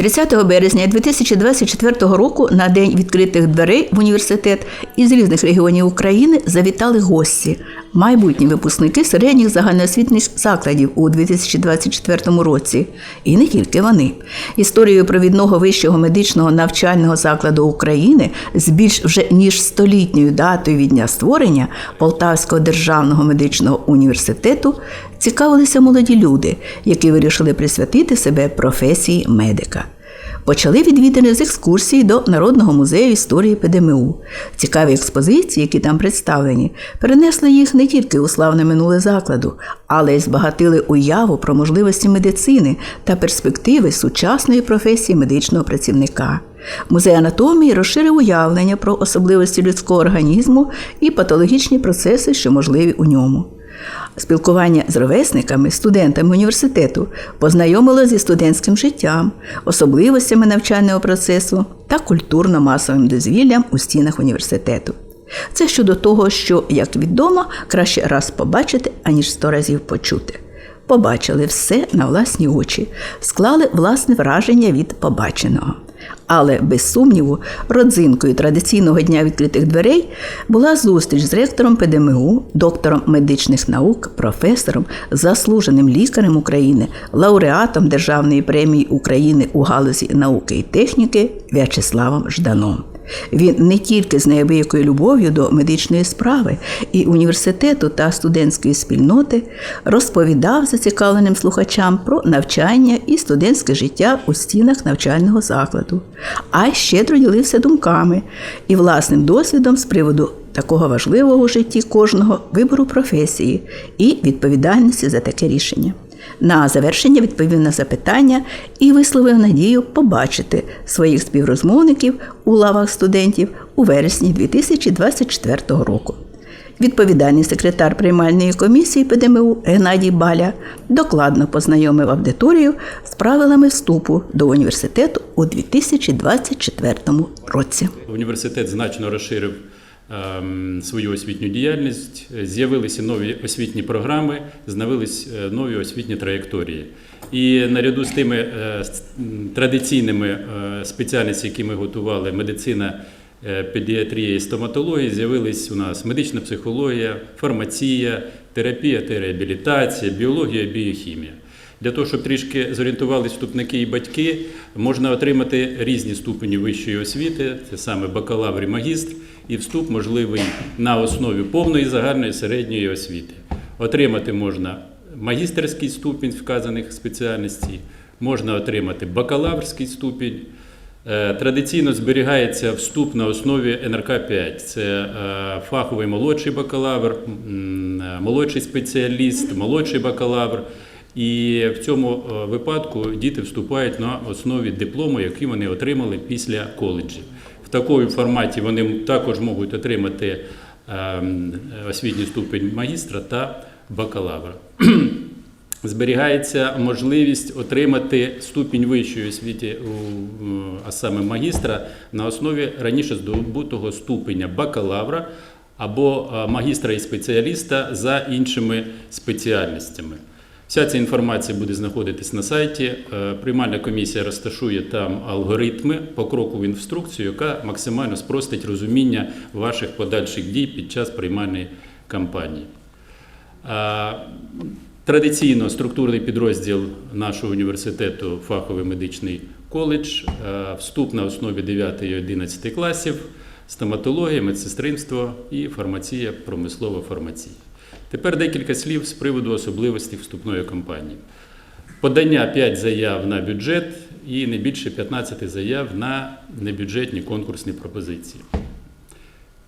30 березня 2024 року на день відкритих дверей в університет із різних регіонів України завітали гості, майбутні випускники середніх загальноосвітніх закладів у 2024 році. І не тільки вони. Історією провідного вищого медичного навчального закладу України з більш вже ніж столітньою датою від дня створення Полтавського державного медичного університету цікавилися молоді люди, які вирішили присвятити себе професії медика. Почали відвідини з екскурсії до Народного музею історії ПДМУ. Цікаві експозиції, які там представлені, перенесли їх не тільки у славне минуле закладу, але й збагатили уяву про можливості медицини та перспективи сучасної професії медичного працівника. Музей анатомії розширив уявлення про особливості людського організму і патологічні процеси, що можливі у ньому. Спілкування з ровесниками, студентами університету познайомило зі студентським життям, особливостями навчального процесу та культурно-масовим дозвіллям у стінах університету. Це щодо того, що, як відомо, краще раз побачити, аніж сто разів почути. Побачили все на власні очі, склали власне враження від побаченого. Але без сумніву, родзинкою традиційного дня відкритих дверей була зустріч з ректором ПДМУ, доктором медичних наук, професором, заслуженим лікарем України, лауреатом Державної премії України у галузі науки і техніки В'ячеславом Жданом. Він не тільки з неабиякою любов'ю до медичної справи і університету та студентської спільноти розповідав зацікавленим слухачам про навчання і студентське життя у стінах навчального закладу, а щедро ділився думками і власним досвідом з приводу такого важливого у житті кожного вибору професії і відповідальності за таке рішення. На завершення відповів на запитання і висловив надію побачити своїх співрозмовників у лавах студентів у вересні 2024 року. Відповідальний секретар приймальної комісії ПДМУ Геннадій Баля докладно познайомив аудиторію з правилами вступу до університету у 2024 році. Університет значно розширив свою освітню діяльність, з'явилися нові освітні програми, з'явились е, нові освітні траєкторії. І наряду з тими е, традиційними е, спеціальностями, які ми готували, медицина, педіатрія і стоматологія, з'явились у нас медична психологія, фармація, терапія та реабілітація, біологія, біохімія. Для того, щоб трішки зорієнтувалися вступники і батьки, можна отримати різні ступені вищої освіти, це саме бакалавр і магістр, і вступ можливий на основі повної загальної середньої освіти. Отримати можна магістерський ступінь вказаних спеціальностей, можна отримати бакалаврський ступінь. Е, Традиційно зберігається вступ на основі НРК 5. Це е, фаховий молодший бакалавр, е, молодший спеціаліст, молодший бакалавр. І в цьому е, випадку діти вступають на основі диплому, який вони отримали після коледжів. В такому форматі вони також можуть отримати ем, освітній ступень магістра та бакалавра. Зберігається можливість отримати ступінь вищої освіти, а саме магістра, на основі раніше здобутого ступеня бакалавра або магістра і спеціаліста за іншими спеціальностями. Вся ця інформація буде знаходитись на сайті. Е, Приймальна комісія розташує там алгоритми, покрокову інструкцію, яка максимально спростить розуміння ваших подальших дій під час приймальної кампанії. Традиційно структурний підрозділ нашого університету фаховий медичний коледж, е, вступ на основі 9 і 11 класів, стоматологія, медсестринство і фармація, промислова фармація. Тепер декілька слів з приводу особливостей вступної кампанії. Подання 5 заяв на бюджет і не більше 15 заяв на небюджетні конкурсні пропозиції.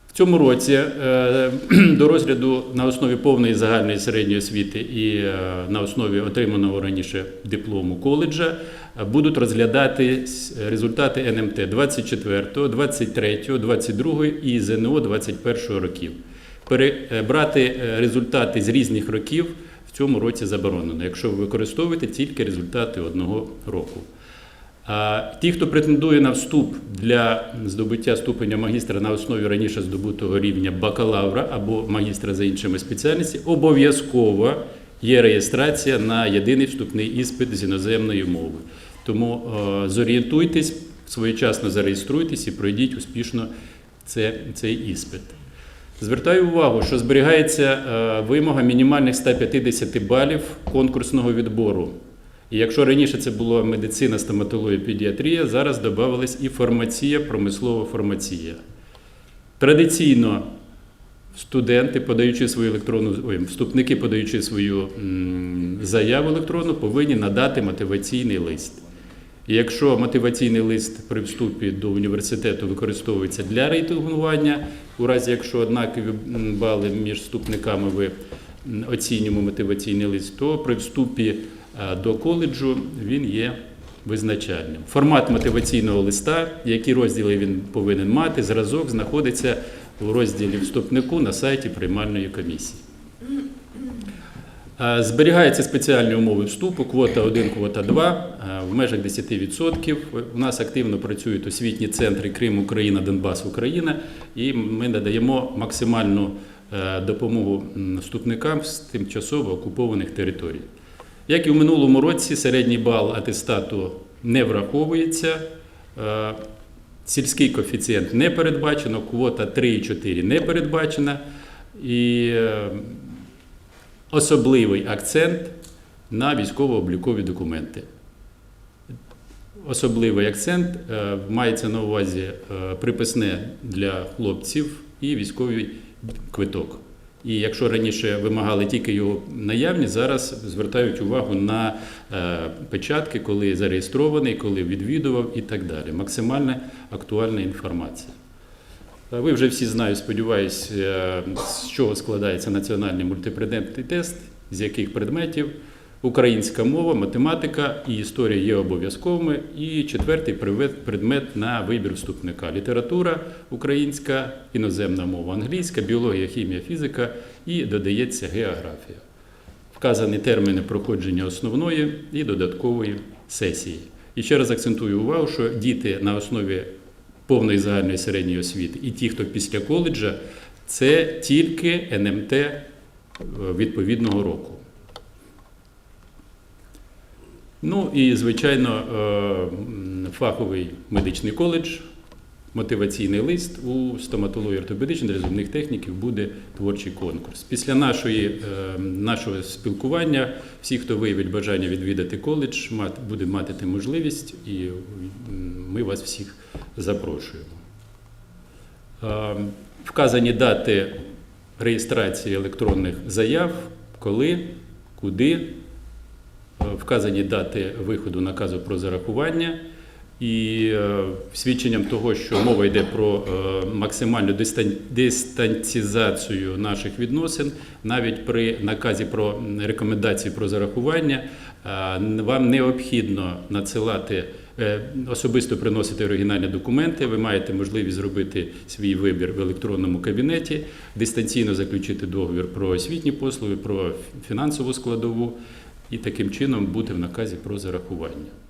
В цьому році е, до розгляду на основі повної загальної середньої освіти і е, на основі отриманого раніше диплому коледжа будуть розглядати результати НМТ 24, 23, 22 і ЗНО 21 років. Перебрати результати з різних років в цьому році заборонено, якщо ви використовуєте тільки результати одного року. А ті, хто претендує на вступ для здобуття ступеня магістра на основі раніше здобутого рівня бакалавра або магістра за іншими спеціальностями, обов'язково є реєстрація на єдиний вступний іспит з іноземної мови. Тому е, зорієнтуйтесь, своєчасно зареєструйтесь і пройдіть успішно це, цей іспит. Звертаю увагу, що зберігається е, вимога мінімальних 150 балів конкурсного відбору. І якщо раніше це було медицина, стоматологія, педіатрія, зараз додавалась і фармація, промислова фармація. Традиційно студенти, подаючи свою електронну ой, вступники, подаючи свою заяву електронну, повинні надати мотиваційний лист. Якщо мотиваційний лист при вступі до університету використовується для рейтингування, у разі якщо однакові бали між вступниками ви оцінюємо мотиваційний лист, то при вступі е, до коледжу він є визначальним. Формат мотиваційного листа, які розділи він повинен мати, зразок знаходиться у розділі вступнику на сайті приймальної комісії. Е, Зберігаються спеціальні умови вступу, квота 1, квота 2 е, в межах 10%. У нас активно працюють освітні центри Крим, Україна, Донбас, Україна, і ми надаємо максимальну е, допомогу вступникам з тимчасово окупованих територій. Як і в минулому році, середній бал атестату не враховується. Сільський коефіцієнт не передбачено, квота 3,4 не передбачена. І особливий акцент на військово-облікові документи. Особливий акцент е, мається на увазі е, приписне для хлопців і військовий квиток. І якщо раніше вимагали тільки його наявність, зараз звертають увагу на е, печатки, коли зареєстрований, коли відвідував і так далі. Максимально актуальна інформація. Е, Ви вже всі знають, сподіваюся, е, з чого складається національний мультипредметний тест, з яких предметів. Українська мова, математика і історія є обов'язковими. І четвертий предмет на вибір вступника: література українська, іноземна мова англійська, біологія, хімія, фізика і додається географія. Вказані терміни проходження основної і додаткової сесії. І ще раз акцентую увагу, що діти на основі повної загальної середньої освіти і ті, хто після коледжа, це тільки НМТ е, відповідного року. Ну і, звичайно, е, фаховий медичний коледж, мотиваційний лист у стоматології ортопедичних та зубних техніків буде творчий конкурс. Після нашої, е, нашого спілкування всі, хто виявить бажання відвідати коледж, буде мати можливість, і ми вас всіх запрошуємо. Е, Вказані дати реєстрації електронних заяв, коли, куди, е, вказані дати виходу наказу про зарахування. І е, свідченням того, що мова йде про максимальну дистан- дистанцізацію наших відносин, навіть при наказі про рекомендації про зарахування, вам необхідно надсилати особисто приносити оригінальні документи. Ви маєте можливість зробити свій вибір в електронному кабінеті, дистанційно заключити договір про освітні послуги, про фінансову складову і таким чином бути в наказі про зарахування.